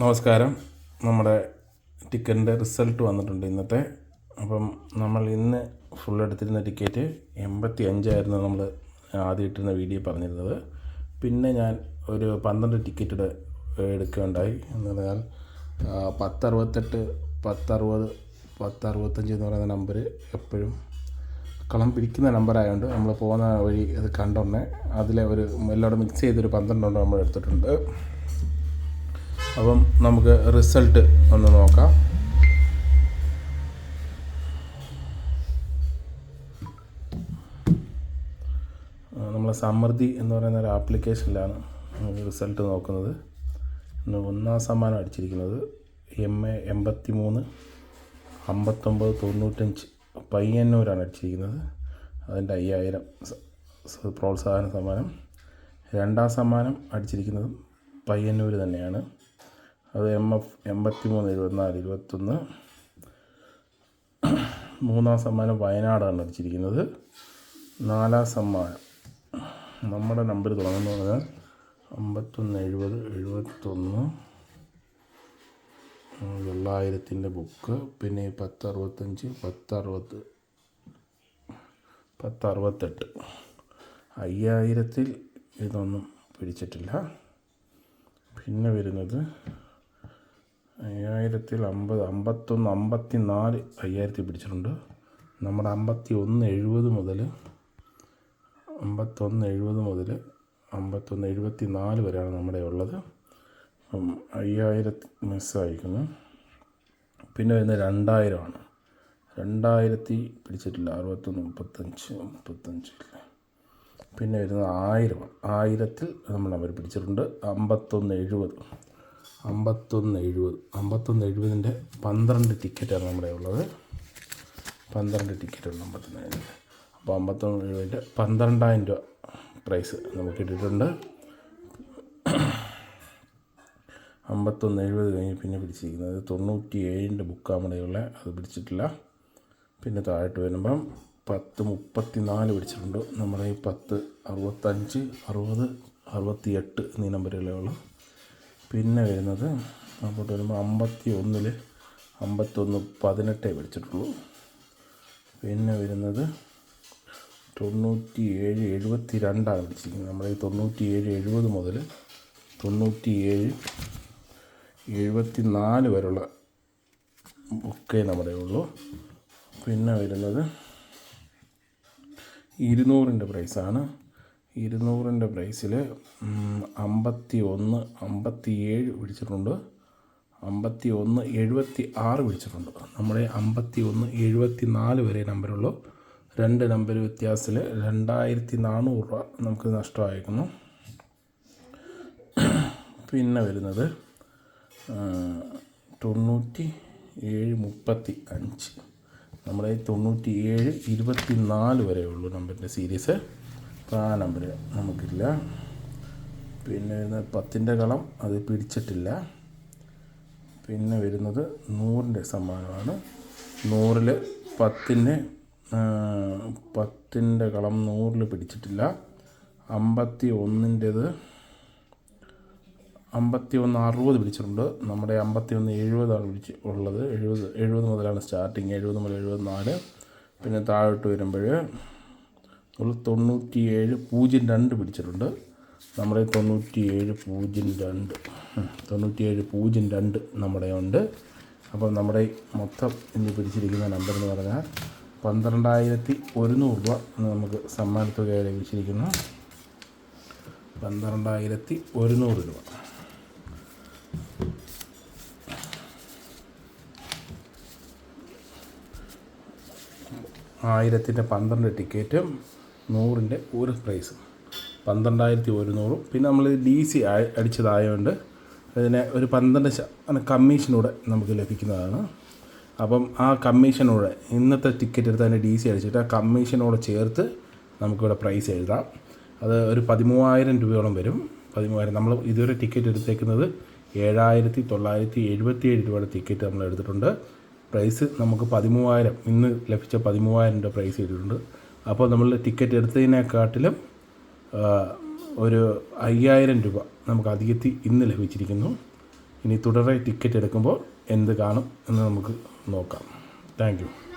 നമസ്കാരം. നമ്മുടെ ടിക്കറ്റിന്റെ റിസൾട്ട് വന്നിട്ടുണ്ട് ഇന്നത്തെ. അപ്പം നമ്മൾ ഇന്ന് ഫുൾ എടുത്തിരുന്ന ടിക്കറ്റ് എൺപത്തി അഞ്ചായിരുന്നു നമ്മൾ ആദ്യം ഇട്ടിരുന്ന വീഡിയോ പറഞ്ഞിരുന്നത്. പിന്നെ ഞാൻ ഒരു പന്ത്രണ്ട് ടിക്കറ്റ് എടുക്കുകയുണ്ടായി. എന്ന് പറഞ്ഞാൽ പത്തറുപത്തെട്ട് പത്തറുപത് പത്തറുപത്തഞ്ച് എന്ന് പറയുന്ന നമ്പർ എപ്പോഴും കളം പിടിക്കുന്ന നമ്പറായതുകൊണ്ട് നമ്മൾ പോകുന്ന വഴി അത് കണ്ടൊന്നെ അതിലെ ഒരു എല്ലാവരും മിക്സ് ചെയ്തൊരു പന്ത്രണ്ടെണ്ണം നമ്മൾ എടുത്തിട്ടുണ്ട്. അപ്പം നമുക്ക് റിസൾട്ട് ഒന്ന് നോക്കാം. നമ്മൾ സമൃദ്ധി എന്ന് പറയുന്ന ഒരു ആപ്ലിക്കേഷനിലാണ് റിസൾട്ട് നോക്കുന്നത്. ഇന്ന് ഒന്നാം സമ്മാനം അടിച്ചിരിക്കുന്നത് എം എ എൺപത്തി മൂന്ന് അമ്പത്തൊമ്പത് തൊണ്ണൂറ്റഞ്ച് പയ്യന്നൂരാണ് അടിച്ചിരിക്കുന്നത്. അതിന്റെ അയ്യായിരം പ്രോത്സാഹന സമ്മാനം. രണ്ടാം സമ്മാനം അടിച്ചിരിക്കുന്നതും പയ്യന്നൂർ തന്നെയാണ്. അത് എം എഫ് എൺപത്തി മൂന്ന് എഴുപത്തിനാല് ഇരുപത്തൊന്ന്. മൂന്നാം സമ്മാനം വയനാടാണ് അടിച്ചിരിക്കുന്നത്. നാലാം സമ്മാനം. നമ്മുടെ നമ്പർ തുടങ്ങുന്നു പറഞ്ഞാൽ അമ്പത്തൊന്ന് എഴുപത് എഴുപത്തൊന്ന്. തൊള്ളായിരത്തിന്റെ ബുക്ക്. പിന്നെ പത്ത് അറുപത്തഞ്ച് പത്ത് അറുപത്ത് പത്ത് അറുപത്തെട്ട് അയ്യായിരത്തിൽ ഇതൊന്നും പിടിച്ചിട്ടില്ല. പിന്നെ വരുന്നത് അയ്യായിരത്തിൽ അമ്പത് അമ്പത്തൊന്ന് അമ്പത്തി നാല് അയ്യായിരത്തിൽ പിടിച്ചിട്ടുണ്ട്. നമ്മുടെ അമ്പത്തി ഒന്ന് എഴുപത് മുതൽ അമ്പത്തൊന്ന് എഴുപത് മുതൽ അമ്പത്തൊന്ന് എഴുപത്തി നാല് വരെയാണ് നമ്മുടെ ഉള്ളത്. അപ്പം അയ്യായിരത്തി മിസ്സായിരിക്കുന്നു പിന്നെ വരുന്നത് രണ്ടായിരമാണ്. രണ്ടായിരത്തി പിടിച്ചിട്ടില്ല. അറുപത്തൊന്ന് മുപ്പത്തഞ്ച് മുപ്പത്തഞ്ച് ഇല്ല? പിന്നെ വരുന്നത് ആയിരം ആയിരത്തിൽ നമ്മൾ അവർ പിടിച്ചിട്ടുണ്ട്. അമ്പത്തൊന്ന് എഴുപത്. അമ്പത്തൊന്ന് എഴുപത്. അമ്പത്തൊന്ന് എഴുപതിന്റെ പന്ത്രണ്ട് ടിക്കറ്റാണ് നമ്മുടെ ഉള്ളത്. പന്ത്രണ്ട് ടിക്കറ്റുണ്ട് അമ്പത്തൊന്ന് എഴുപത്. അപ്പോൾ അമ്പത്തൊന്ന് എഴുപതിന്റെ പന്ത്രണ്ടായിരം രൂപ പ്രൈസ് നമുക്ക് ഇട്ടിട്ടുണ്ട് അമ്പത്തൊന്ന് എഴുപത് കഴിഞ്ഞ് പിന്നെ പിടിച്ചിരിക്കുന്നത് തൊണ്ണൂറ്റി ഏഴിന്റെ ബുക്കാണ് നമ്മുടെയുള്ള അത് പിടിച്ചിട്ടില്ല. പിന്നെ താഴോട്ട് വരുമ്പം പത്ത് മുപ്പത്തി നാല് പിടിച്ചിട്ടുണ്ട്. നമ്മുടെ ഈ പത്ത് അറുപത്തഞ്ച് അറുപത് അറുപത്തി എട്ട് എന്നീ നമ്പറുകളേ ഉള്ളൂ. പിന്നെ വരുന്നത് അങ്ങോട്ട് വരുമ്പോൾ അമ്പത്തി ഒന്നിൽ അമ്പത്തൊന്ന് പതിനെട്ടേ പിടിച്ചിട്ടുള്ളൂ പിന്നെ വരുന്നത് തൊണ്ണൂറ്റി ഏഴ് എഴുപത്തി രണ്ടാണ് പിടിച്ചിരിക്കുന്നത് നമ്മുടെ ഈ തൊണ്ണൂറ്റി ഏഴ് എഴുപത് മുതൽ തൊണ്ണൂറ്റി ഏഴ് എഴുപത്തി നാല് വരെയുള്ള ബുക്കേ നമ്മുടെ ഉള്ളൂ. പിന്നെ വരുന്നത് ഇരുന്നൂറിന്റെ പ്രൈസാണ് ഇരുന്നൂറിന്റെ പ്രൈസിൽ അമ്പത്തി ഒന്ന് അമ്പത്തി ഏഴ് പിടിച്ചിട്ടുണ്ട്. അമ്പത്തി ഒന്ന് എഴുപത്തി ആറ് പിടിച്ചിട്ടുണ്ട്. നമ്മുടെ അമ്പത്തി ഒന്ന് എഴുപത്തി നാല് വരെ നമ്പറുള്ളൂ രണ്ട് നമ്പർ വ്യത്യാസത്തിൽ രണ്ടായിരത്തി നാനൂറ് രൂപ നമുക്ക് നഷ്ടമായിരിക്കുന്നു പിന്നെ വരുന്നത് തൊണ്ണൂറ്റി ഏഴ് മുപ്പത്തി അഞ്ച് നമ്മുടെ തൊണ്ണൂറ്റി ഏഴ് ഇരുപത്തി നാല് വരെ ഉള്ളൂ നമ്പറിന്റെ സീരീസ് ആ നമ്പർ നമുക്കില്ല. പിന്നെ വരുന്നത് പത്തിന്റെ കളം അത് പിടിച്ചിട്ടില്ല. പിന്നെ വരുന്നത് നൂറിന്റെ സമ്മാനമാണ്. നൂറിൽ പത്തിന് പത്തിന്റെ കളം നൂറിൽ പിടിച്ചിട്ടില്ല. അമ്പത്തി ഒന്നിന്റേത് അമ്പത്തി ഒന്ന് അറുപത് പിടിച്ചിട്ടുണ്ട്. നമ്മുടെ അമ്പത്തി ഒന്ന് എഴുപതാണ് പിടിച്ച് ഉള്ളത്. എഴുപത് എഴുപത് മുതലാണ് സ്റ്റാർട്ടിങ്. എഴുപത് മുതൽ എഴുപത്തിനാല്. പിന്നെ താഴോട്ട് വരുമ്പോൾ നമ്മൾ തൊണ്ണൂറ്റി ഏഴ് പൂജ്യം രണ്ട് പിടിച്ചിട്ടുണ്ട്. നമ്മുടെ തൊണ്ണൂറ്റി ഏഴ് പൂജ്യം രണ്ട്. തൊണ്ണൂറ്റിയേഴ് പൂജ്യം രണ്ട് നമ്മുടെ ഉണ്ട്. അപ്പം നമ്മുടെ മൊത്തം ഇന്ന് പിടിച്ചിരിക്കുന്ന നമ്പർ എന്ന് പറഞ്ഞാൽ പന്ത്രണ്ടായിരത്തി ഒരുന്നൂറ് രൂപ നമുക്ക് സമ്മാനത്തുകയായി ലഭിച്ചിരിക്കുന്നു. പന്ത്രണ്ടായിരത്തി ഒരുന്നൂറ് രൂപ. ആയിരത്തിന്റെ പന്ത്രണ്ട് ടിക്കറ്റും നൂറിന്റെ ഒരു പ്രൈസ്. പന്ത്രണ്ടായിരത്തി ഒരുന്നൂറും. പിന്നെ നമ്മൾ ഡി സി അടിച്ചതായതുകൊണ്ട് അതിനെ ഒരു പന്ത്രണ്ട് ശതമാനം കമ്മീഷനൂടെ നമുക്ക് ലഭിക്കുന്നതാണ്. അപ്പം ആ കമ്മീഷനൂടെ ഇന്നത്തെ ടിക്കറ്റ് എടുത്ത് അതിന്റെ ഡി സി അടിച്ചിട്ട് ആ കമ്മീഷനോട് ചേർത്ത് നമുക്കിവിടെ പ്രൈസ് എഴുതാം. അത് ഒരു പതിമൂവായിരം രൂപയോളം വരും. പതിമൂവായിരം. നമ്മൾ ഇതുവരെ ടിക്കറ്റ് എടുത്തേക്കുന്നത് ഏഴായിരത്തി തൊള്ളായിരത്തി എഴുപത്തി ഏഴ് രൂപയുടെ ടിക്കറ്റ് നമ്മൾ എടുത്തിട്ടുണ്ട്. പ്രൈസ് നമുക്ക് പതിമൂവായിരം. ഇന്ന് ലഭിച്ച പതിമൂവായിരം രൂപ പ്രൈസ് ചെയ്തിട്ടുണ്ട് അപ്പോൾ നമ്മൾ ടിക്കറ്റ് എടുത്തതിനെക്കാട്ടിലും ഒരു അയ്യായിരം രൂപ നമുക്ക് അധികത്തി ഇന്ന് ലഭിച്ചിരിക്കുന്നു. ഇനി തുടരെ ടിക്കറ്റ് എടുക്കുമ്പോൾ എന്ത് കാണും എന്ന് നമുക്ക് നോക്കാം. താങ്ക്